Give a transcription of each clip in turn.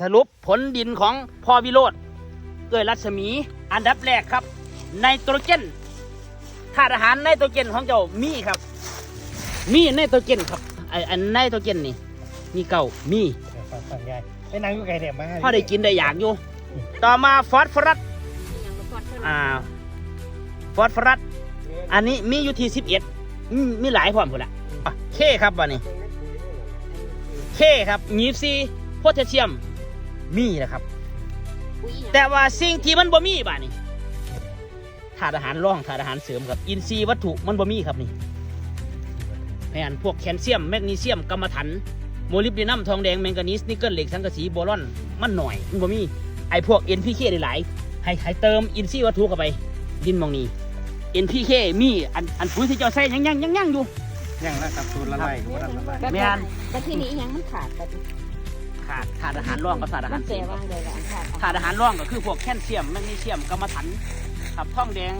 สรุปผลดินของพ่อวิโรธเกิดรัศมีอันดับแรกครับ ไนโตรเจนธาตุอาหารไนโตรเจนของเจ้ามีครับ มีไนโตรเจนครับไออันไนโตรเจนนี่มีเก่ามีฟังฟังยายไอ้นางอยู่ไกลเนี่ยมาพอได้กินได้อยากอยู่ ต่อมาฟอสฟอรัสอ่าฟอสฟอรัสอันนี้มีอยู่ที่สิบเอ็ดมีหลายพร้อมพุ่นละอะเคครับวันนี้เคครับยีซีโพแทสเซียม มีนะครับ แต่ว่าสิ่งที่มันบ่มีบ้านี่ถาดอาหารร่องถาดอาหารเสริมครับ อินทรีย์วัตถุมันบ่มีครับนี่แผนพวกแคลเซียมแมกนีเซียมกรรมะถันโมลิบดีนัมทองแดงแมงกานีสนิกเกิลเหล็กสังกะสีโบรอนมันหน่อยมันบ่มีไอพวก NPK หลายๆให้ให้เติมอินทรีย์วัตถุเข้าไป ดินหมองนี้ NPK มีอันอันปุ๋ยที่เจ้าใส่ยังยังยังยังอยู่ยังนะครับสูตรละลายบ่ทันละลายแม่นแต่ที่นี้ยังมันขาดแต่ขาดขาดอาหารร่องกับขาดอาหามัรนเสเสีริยมวางเลยแหละขาดขาดอาหารร่องก็คือพวกแคลเซียมแมกนีเซียมกรรมะถันครับทองแดง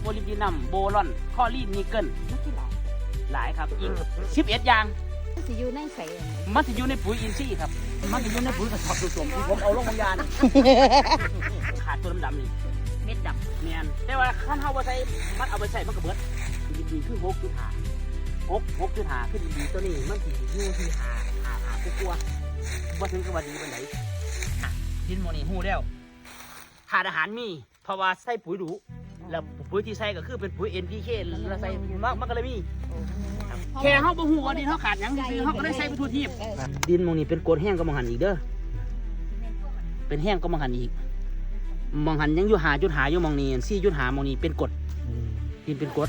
โมลิบดีนัมโบรอนคอลีนนิกเกิลมันที่หลายหลายครับอีก11อย่างมันสิอยู่ในใส่มันจะอยู่ในปุ๋ยอินทรีย์ครับ มันจะอยู่ในปุ๋ยกระสอบผสมที่ผมเอาลงบางยานขาดตัวดำๆนี่เม็ดดเนียนแต่ว่าขั้นเฮาบ่ใส่มันเอาไปใส่มันก็เบิดดีๆคือหกจุดห้าหกหกจุดห้าคือดีๆตัวนี้มันสิอยู่ที่ห้าห้าห้ากลัว ๆบ่ถึงกับว่าดีปานใดอะดินโมนี่ฮู้แล้วถาดอาหารมีเพราะว่าใส่ปุ๋ยดูแล้วปุ๋ยที่ใส่ก็คือเป็นปุ๋ย NPK แล้วใส่มากมันก็เลยมีำแค่เฮาบ่ฮู้ว่าดินเฮาขาดหยังซื่อๆเฮาก็เลยใส่ไปทั่วทีบเออดินหมองนี้เป็นโกดแห้งก็มองหันอีกเด้อเป็นแห้งก็มองหันอีกมองหันยังอยู่หาจุดหาอยู่มองนี้ซี่จุดหามองนี้เป็นกรดดินเป็นกรด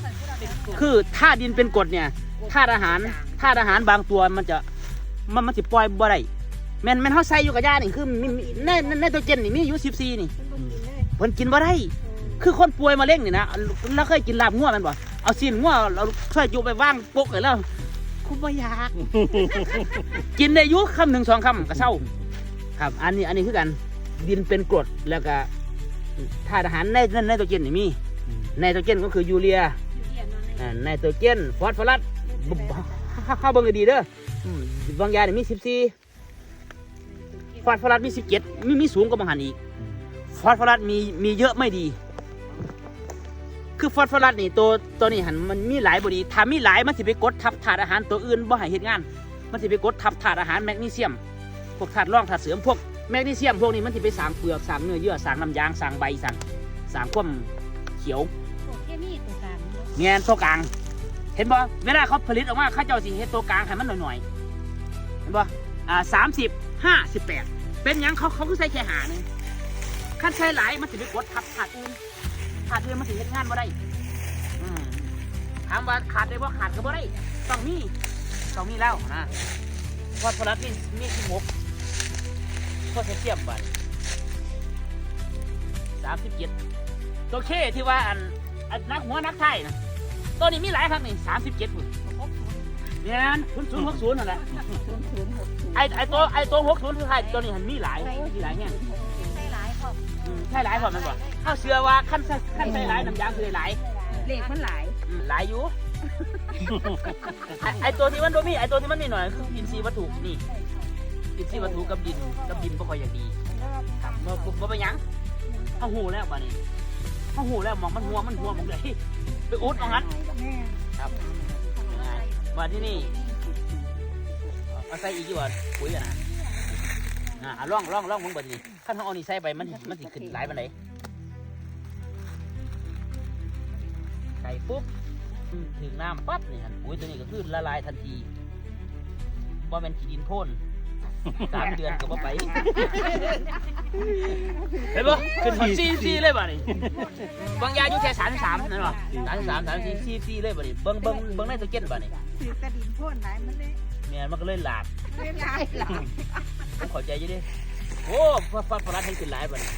คือถ้าดินเป็นกรดเนี่ยธาตุอาหารธาตุอาหารบางตัวมันจะมันมันสิปล่อยบ่ได้ แม่นแม่นเฮาใส่อยู่กับยานี่คือมีมีในในในตัวเจนนี่มีอยู่14นี่เพิ่นกินบ่ได้ คือคนป่วยมะเร็งนี่นะแล้วเคยกินลาบงัวแมันบ่เอาซีนงัวเราช่วยอยู่ไปว่างปกเลยแล้วคุบ่อยาก กินได้อยุคำหนึ่งสองคำก็เศร้า ครับ อันนี้อันนี้คือกัน ดินเป็นกรดแล้วก็ธาตุอาหารในในไนโตรเจนนี่มีไนโตรเจนก็คือยูเรียอ่าไนโตรเจนฟอสฟอรัสบบบ เข้าเบิ่งให้ดีเด้ออืมบางยาเนี่ยมีสิบสี่ ฟอสฟอรัสมีสิบเจ็ดมีมีสูงกว่าบางหันอีกฟอสฟอรัสมีมีเยอะไม่ดี คือฟอสฟอรัสนี่ตัวตัวนี้หันมันมีหลายบดีถ้ามีหลายมันสิไปกดทับถาดอาหารตัวอื่นบ่ให้เฮ็ดงาน มันสิไปกดทับถาดอาหารแมกนีเซียม พวกถาดร่องถาดเสริมพวกแมกนีเซียมพวกนี้มันสิไปสร้างเปลือกสร้างเนื้อเยื่อสร้างน้ำยางสร้างใบสร้างสร้างความเขียวแค่นี้ตัวกลางเงี้ยตัวกลาง เห็นบ่เวลาเขาผลิตออกมาเขาเจ้าสิเฮ็ดตัวกลางให้มันหน่อยๆเห็นบ่ อ่าสามสิบห้าสิบแปดเป็นยังเขาเขาคือใส่แค่หาหนึ่งขั้นใช้หลายมันสิไปกดทับถาดอื่นถาดอื่นมันสิเฮ็ดงานบ่ได้ถามว่าขาดได้บ่าขาดก็บ่ได้ต้องมีต้องมีแล้วนะวัดพลัดมีมีที่หกก็จะเทียมบัดสามสิบเจ็ดตัวเคที่ว่าอันอันนักหัวนักไทยนะตัวนี้มีหลายครั้งนี่สามสิบเจ็ดพุ่น เนี่ยศูนย์ศูนย์หกศูนย์นั่นแหละศูนย์ศูนย์หกศูนย์ไอไอตัวไอตัวหกศูนย์คือใครตัวนี้หันมีหลายมีหลายแง่ใช่หลายพออืมใช่หลายพอมันบ่ข้าวเสือว่าขั้นใส่ขั้นใส่หลายน้ำยางคือหลายเลขมันหลายอืมหลายอยู่ ไอ้ไอตัวที่มันโดมีไอตัวที่มันมีหน่อยคืออินทรีย์วัตถุนี่อินทรีย์วัตถุกับดินกับดินบ่ค่อยอย่างดีครับบ่บ่บ่ไปนหยังเขาหูแล้วบ้านี้เขาหูแล้วมองมันหัวมันหัวมองเลยไปอุดมองนั้นครับ บานที่นี่เอาใส่อีกอยู่ว่าปุ๋ยอะนะอ่าอะล่องล่องล่องมึงบิดนี่ขั้นเขาเอานี่ใส่ไปมันมันสิขึ้นหลายปานใดใส่ปุ๊บถึงน้ำปั๊บนี่ฮะปุ๋ยตัวนี้ก็คือละลายทันทีว่าเป็นขี้ดินพ่น สามเดือนก็บ่ไปเห็นปะขึ้นมาซีซีเลยบ่นี่บางยาอยู่แค่สามสามนั่นหรอสามสามสามสี่ซีซีเลยบ่นี่เบิ้งเบิ้งเบิ้งในตัวเก็ตบ่นี่ถือกระดิ่งพ่นไหนมันเลยเนี่ยมันก็เลยหลาดไม่ลายหรอกผมเข้าใจอยู่ดิโอ้ฟัดฟัดฟัดให้ขึ้นหลายบ่นี่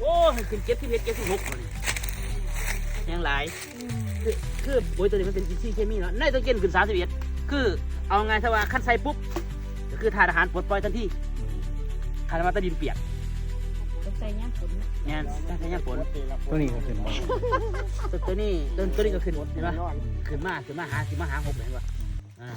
โอ้ให้ขึ้นเจ็ดที่เพชรเจ็ดที่หกบ่นี่ยังหลายคือคือปุ๋ยตัวนี้มันเป็นอินทรีย์เคมีเนาะในตัวเกณฑ์ขึ้นสามสิบเอ็ดคือเอาไงถ้าว่าขั้นใส่ปุ๊บก็ คือทานอาหารปลดปล่อยทันทีทานมาตะดินเปียกต้องใส่ย่างฝนเนี่ยถ้าใช้ยางฝนตัวนี้ก็ขึ้นมาตัวตัวนี้ตัวตัวนี้ก็ขึ้นเห็นปะขึ้นมาขึ้นมาหาขึ้นมาหาหกเห็นปะอ่า